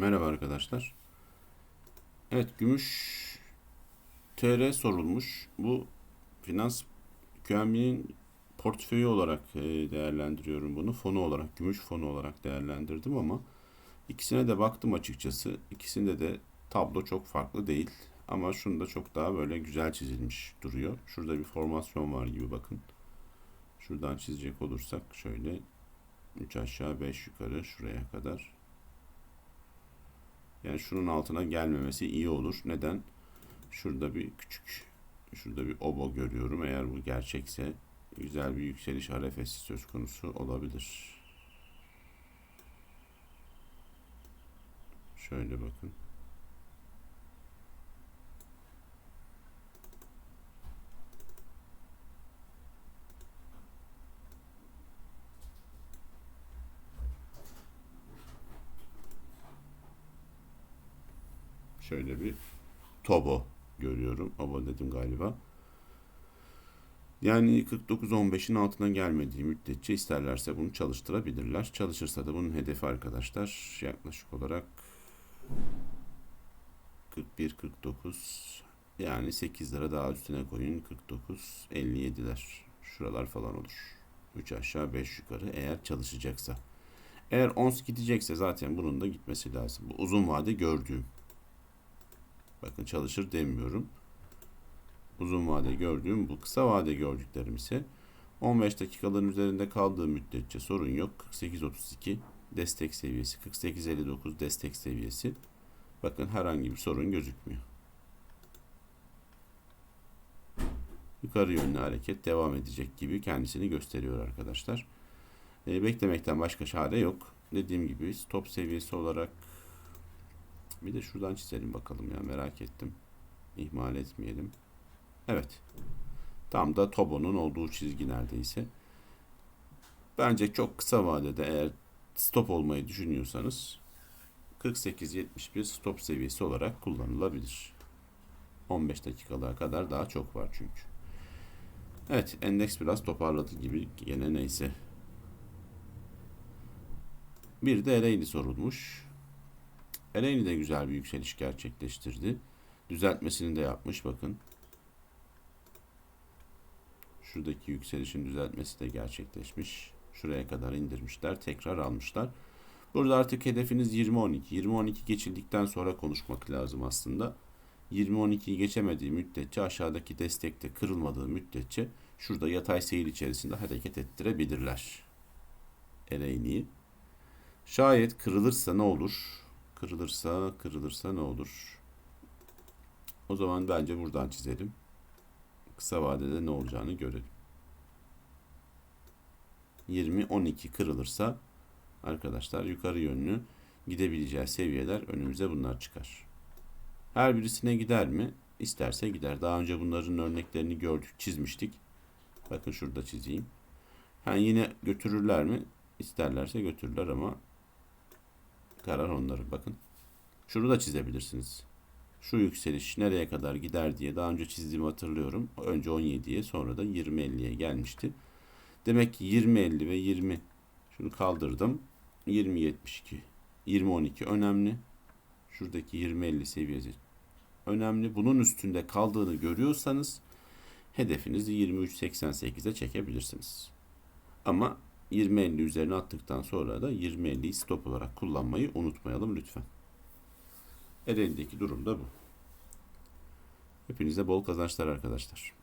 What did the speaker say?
Merhaba arkadaşlar. Evet gümüş TR sorulmuş. Bu finans QNB'nin portföyü olarak e, değerlendiriyorum bunu. Fonu olarak, gümüş fonu olarak değerlendirdim ama ikisine de baktım açıkçası. İkisinde de tablo çok farklı değil. Ama şunda çok daha böyle güzel çizilmiş duruyor. Şurada bir formasyon var gibi bakın. Şuradan çizecek olursak şöyle 3 aşağı 5 yukarı şuraya kadar. Yani şunun altına gelmemesi iyi olur. Neden? Şurada bir küçük şurada bir obo görüyorum. Eğer bu gerçekse güzel bir yükseliş arefesi söz konusu olabilir. Şöyle bakın. Şöyle bir Tobo görüyorum. Obo dedim galiba. Yani 49-15'in altına gelmediği müddetçe isterlerse bunu çalıştırabilirler. Çalışırsa da bunun hedefi arkadaşlar yaklaşık olarak 41-49 yani 8 lira daha üstüne koyun 49 57'ler şuralar falan olur. 3 aşağı 5 yukarı eğer çalışacaksa. Eğer ons gidecekse zaten bunun da gitmesi lazım. Bu uzun vade gördüğüm. Bakın çalışır demiyorum. Uzun vade gördüğüm bu kısa vade gördüklerim ise 15 dakikaların üzerinde kaldığı müddetçe sorun yok. 48.32 destek seviyesi, 48.59 destek seviyesi. Bakın herhangi bir sorun gözükmüyor. Yukarı yönlü hareket devam edecek gibi kendisini gösteriyor arkadaşlar. E, beklemekten başka çare yok. Dediğim gibi stop seviyesi olarak bir de şuradan çizelim bakalım ya merak ettim. İhmal etmeyelim. Evet. Tam da Tobo'nun olduğu çizgi neredeyse. Bence çok kısa vadede eğer stop olmayı düşünüyorsanız 48-71 stop seviyesi olarak kullanılabilir. 15 dakikalığa kadar daha çok var çünkü. Evet endeks biraz toparladı gibi gene neyse. Bir de Ereğli sorulmuş. Ereğli de güzel bir yükseliş gerçekleştirdi. Düzeltmesini de yapmış bakın. Şuradaki yükselişin düzeltmesi de gerçekleşmiş. Şuraya kadar indirmişler. Tekrar almışlar. Burada artık hedefiniz 20-12. 20-12 geçildikten sonra konuşmak lazım aslında. 20-12'yi geçemediği müddetçe aşağıdaki destekte kırılmadığı müddetçe şurada yatay seyir içerisinde hareket ettirebilirler. Ereğli'yi. Şayet kırılırsa ne olur? Kırılırsa, kırılırsa ne olur? O zaman bence buradan çizelim. Kısa vadede ne olacağını görelim. 20-12 kırılırsa arkadaşlar yukarı yönlü gidebileceği seviyeler önümüze bunlar çıkar. Her birisine gider mi? İsterse gider. Daha önce bunların örneklerini gördük, çizmiştik. Bakın şurada çizeyim. Ha, yine götürürler mi? İsterlerse götürürler ama karar onların. Bakın. Şunu da çizebilirsiniz. Şu yükseliş nereye kadar gider diye daha önce çizdiğimi hatırlıyorum. Önce 17'ye sonra da 20-50'ye gelmişti. Demek ki 20-50 ve 20 şunu kaldırdım. 20-72 20-12 önemli. Şuradaki 20-50 seviyesi önemli. Bunun üstünde kaldığını görüyorsanız hedefinizi 23.88'e çekebilirsiniz. Ama 20-50 üzerine attıktan sonra da 20-50'yi stop olarak kullanmayı unutmayalım lütfen. Ereğli'deki durum da bu. Hepinize bol kazançlar arkadaşlar.